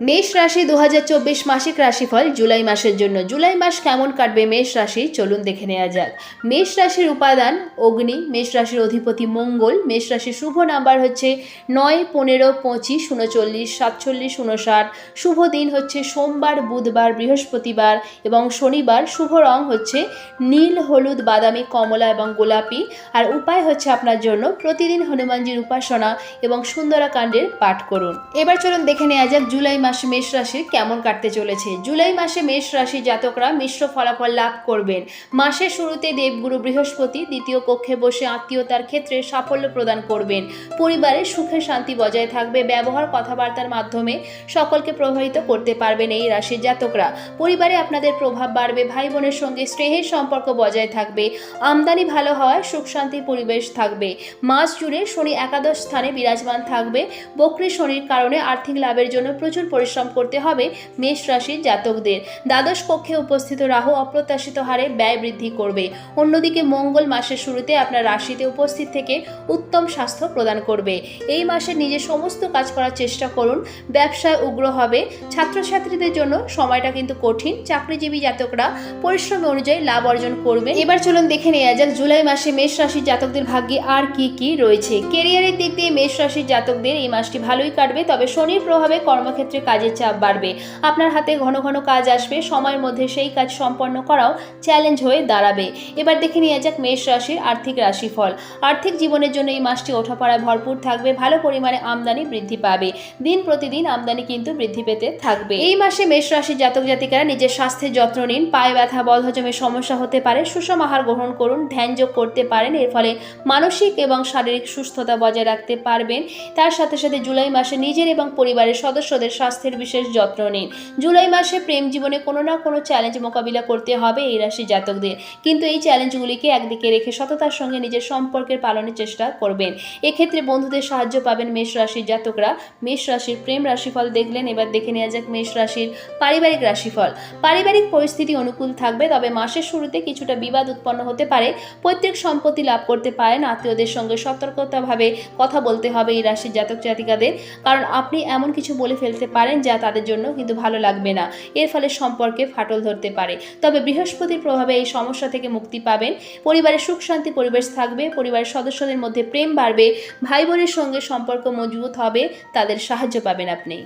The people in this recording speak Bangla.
মেষ রাশি দু হাজার চব্বিশ মাসিক রাশিফল জুলাই মাসের জন্য। জুলাই মাস কেমন কাটবে মেষ রাশি? চলুন দেখে নেওয়া যাক। মেষ রাশির উপাদান অগ্নি, মেষ রাশির অধিপতি মঙ্গল, মেষ রাশির শুভ নাম্বার হচ্ছে নয়, পনেরো, পঁচিশ, উনচল্লিশ, সাতচল্লিশ, উনষাট। শুভ দিন হচ্ছে সোমবার, বুধবার, বৃহস্পতিবার এবং শনিবার। শুভ রং হচ্ছে নীল, হলুদ, বাদামি, কমলা এবং গোলাপি। আর উপায় হচ্ছে আপনার জন্য প্রতিদিন হনুমানজির উপাসনা এবং সুন্দরাকাণ্ডের পাঠ করুন। এবার চলুন দেখে নেওয়া যাক জুলাই মাসে মেষ রাশির কেমন কাটতে চলেছে? জুলাই মাসে মেষ রাশি জাতকরা মিশ্র ফলাফল লাভ করবেন। মাসের শুরুতে দেবগুরু বৃহস্পতি, দ্বিতীয় কক্ষে বসে আত্মীয়তার ক্ষেত্রে সাফল্য প্রদান করবেন। পরিবারে সুখে শান্তি বজায় থাকবে, ব্যবহার কথাবার্তার মাধ্যমে সকলকে প্রভাবিত করতে পারবেন এই রাশির জাতকরা। পরিবারে আপনাদের প্রভাব বাড়বে ভাই বোনের সঙ্গে স্নেহের সম্পর্ক বজায় থাকবে, আমদানি ভালো হওয়ায় সুখ শান্তি পরিবেশ থাকবে। মাস জুড়ে শনি একাদশ স্থানে বিরাজমান থাকবে, বক্রী শনির কারণে আর্থিক লাভের জন্য প্রচুর পরিশ্রম করতে হবে মেষ রাশির জাতকদের। দ্বাদশ কক্ষে উপস্থিত রাহু অপ্রত্যাশিত হারে ব্যয় বৃদ্ধি করবে। অন্যদিকে মঙ্গল মাসের শুরুতে আপনার রাশিতে উপস্থিত থেকে উত্তম স্বাস্থ্য প্রদান করবে। এই মাসে নিজের সমস্ত কাজ করার চেষ্টা করুন। ব্যবসায় উগ্র হবে। ছাত্রছাত্রীদের জন্য সময়টা কিন্তু কঠিন। চাকরিজীবী জাতকরা পরিশ্রম অনুযায়ী লাভ অর্জন করবে। এবার চলুন দেখে নেওয়া যাক, জুলাই মাসে মেষ রাশির জাতকদের ভাগ্যে আর কি কি রয়েছে? কেরিয়ারের দিক দিয়ে মেষ রাশির জাতকদের এই মাসটি ভালোই কাটবে। তবে শনির প্রভাবে কর্মক্ষেত্রে কাজের চাপ বাড়বে। আপনার হাতে ঘন ঘন কাজ আসবে, সময়ের মধ্যে সেই কাজ সম্পন্ন করাও চ্যালেঞ্জ হয়ে দাঁড়াবে। এবার দেখে নেওয়া যাক মেষ রাশির আর্থিক রাশিফল। আর্থিক জীবনের জন্য এই মাসটি ওঠাপড়ায় ভরপুর থাকবে, ভালো পরিমাণে আমদানি বৃদ্ধি পাবে। দিন প্রতিদিন আমদানি কিন্তু বৃদ্ধি পেতে থাকবে। এই মাসে মেষ রাশির জাতক জাতিকারা নিজের স্বাস্থ্যের যত্ন নিন, পায়ে ব্যথা বল বদহজমের সমস্যা হতে পারে, সুষম আহার গ্রহণ করুন, ধ্যান যোগ করতে পারেন, এর ফলে মানসিক এবং শারীরিক সুস্থতা বজায় রাখতে পারবেন। তার সাথে সাথে জুলাই মাসে নিজের এবং পরিবারের সদস্যদের স্বাস্থ্যের বিশেষ যত্ন নিন। জুলাই মাসে প্রেম জীবনে কোনো না কোনো চ্যালেঞ্জ মোকাবিলা করতে হবে এই রাশি জাতকদের। কিন্তু এই চ্যালেঞ্জগুলিকে একদিকে রেখে সততার সঙ্গে নিজের সম্পর্কের পালনের চেষ্টা করবেন। এক্ষেত্রে বন্ধুদের সাহায্য পাবেন মেষ রাশির জাতকরা। মেষ রাশির প্রেম রাশিফল দেখলেন, এবার দেখে নেওয়া যাক মেষ রাশির পারিবারিক রাশিফল। পারিবারিক পরিস্থিতি অনুকূল থাকবে, তবে মাসের শুরুতে কিছুটা বিবাদ উৎপন্ন হতে পারে। পৈতৃক সম্পত্তি লাভ করতে পারেন, আত্মীয়দের সঙ্গে সতর্কতাভাবে কথা বলতে হবে এই রাশির জাতক জাতিকাদের কারণ আপনি এমন কিছু বলে ফেলতে পারেন যা তাদের জন্য কিন্তু ভালো লাগবে না। এর ফলে সম্পর্কে ফাটল ধরতে পারে। তবে বৃহস্পতির প্রভাবে এই সমস্যা থেকে মুক্তি পাবেন। পরিবারে সুখ, শান্তি, পরিবেশ থাকবে। পরিবারের সদস্যদের মধ্যে প্রেম বাড়বে। ভাই বোনের সঙ্গে সম্পর্ক মজবুত হবে। তাদের সাহায্য পাবেন আপনি।